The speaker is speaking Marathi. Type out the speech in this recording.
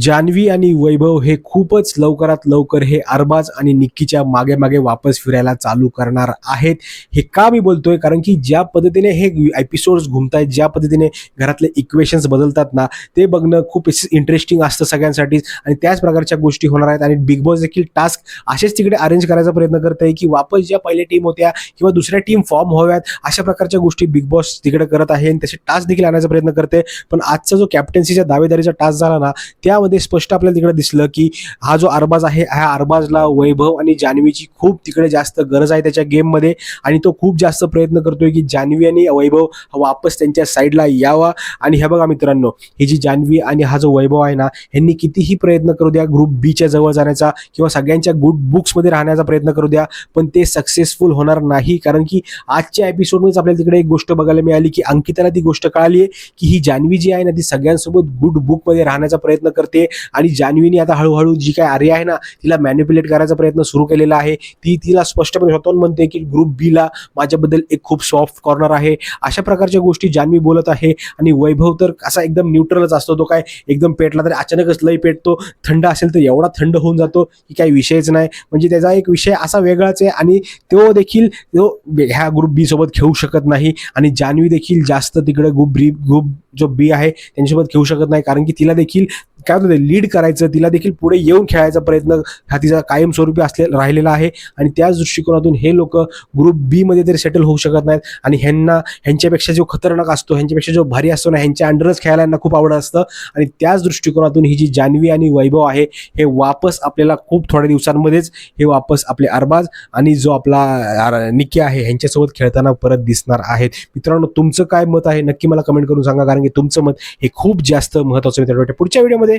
जान्हवी आणि वैभव हे खूपच लवकरात लवकर हे अरबाज आणि निक्कीच्या मागे मागे वापस फिरायला चालू करणार आहेत. हे का मी बोलतोय? कारण की ज्या पद्धतीने हे एपिसोड्स घुमतायत ज्या पद्धतीने घरातले इक्वेशन्स बदलतात ना ते बघणं खूप इंटरेस्टिंग असतं सगळ्यांसाठीच आणि त्याच प्रकारच्या गोष्टी होणार आहेत. आणि बिग बॉस देखील टास्क असेच तिकडे अरेंज करायचा प्रयत्न करत आहे की वापस ज्या पहिल्या टीम होत्या किंवा दुसऱ्या टीम फॉर्म व्हाव्यात अशा प्रकारच्या गोष्टी बिग बॉस तिकडे करत आहे. आणि तसे टास्क देखील आणायचा प्रयत्न करते. पण आजचा जो कॅप्टन्सीच्या दावेदारीचा टास्क झाला ना त्यामध्ये स्पष्ट आपल्याला तिकडे दिसलं की हा जो अरबाज आहे ह्या अरबाजला वैभव आणि जान्हवीची खूप तिकडे जास्त गरज आहे त्याच्या गेममध्ये आणि तो खूप जास्त प्रयत्न करतोय की जान्हवी आणि वैभव वापस त्यांच्या साईडला यावा. आणि हे बघा मित्रांनो ही जी जान्हवी आणि हा जो वैभव आहे ना ह्यांनी कितीही प्रयत्न करू द्या ग्रुप बीच्या जवळ जाण्याचा किंवा सगळ्यांच्या गुड बुक्समध्ये राहण्याचा प्रयत्न करू द्या पण ते सक्सेसफुल होणार नाही. कारण की आजच्या एपिसोडमध्येच आपल्याला तिकडे एक गोष्ट बघायला मिळाली की अंकिताला ती गोष्ट कळाली आहे की ही जान्हवी जी आहे ना ती सगळ्यांसोबत गुड बुकमध्ये राहण्याचा प्रयत्न करते. आणि जान्हवीने आता हळूहळू जी काय आर्या आहे ना तिला मॅन्युप्युलेट करायचा प्रयत्न सुरू केलेला आहे. ती तिला स्पष्टपणे स्वतःहून म्हणते की ग्रुप बीला माझ्याबद्दल एक खूप सॉफ्ट कॉर्नर आहे. अशा प्रकारच्या गोष्टी जान्हवी बोलत आहे. आणि वैभव तर असा एकदम न्यूट्रलच असतो. तो काय एकदम पेटला तर अचानकच लई पेटतो. थंड असेल तर एवढा थंड होऊन जातो की काही विषयच नाही. म्हणजे त्याचा एक विषय असा वेगळाच आहे. आणि तो देखील तो ह्या ग्रुप बी सोबत खेळू शकत नाही. आणि जान्हवी देखील जास्त तिकडे ग्रुप बी ग्रुप जो बी आहे त्यांच्यासोबत खेळू शकत नाही. कारण की तिला देखील काय होतं लीड करायचं तिला देखील पुढे येऊन खेळायचा प्रयत्न हा तिचा कायमस्वरूपी असले राहिलेला आहे. आणि त्याच दृष्टिकोनातून हे लोक ग्रुप बी मध्ये तरी सेटल होऊ शकत नाहीत. आणि ह्यांना ह्यांच्यापेक्षा जो खतरनाक असतो ह्यांच्यापेक्षा जो भारी असतो ना ह्यांच्या अंडरच खेळायला यांना खूप आवडत असतं. आणि त्याच दृष्टिकोनातून ही जी जान्हवी आणि वैभव आहे हे वापस आपल्याला खूप थोड्या दिवसांमध्येच हे वापस आपले अरबाज आणि जो आपला निकी आहे ह्यांच्यासोबत खेळताना परत दिसणार आहेत. मित्रांनो तुमचं काय मत आहे? नक्की मला कमेंट करून सांगा कारण की तुमचं मत हे खूप जास्त महत्वाचं मित्रांनो. पुढच्या व्हिडिओमध्ये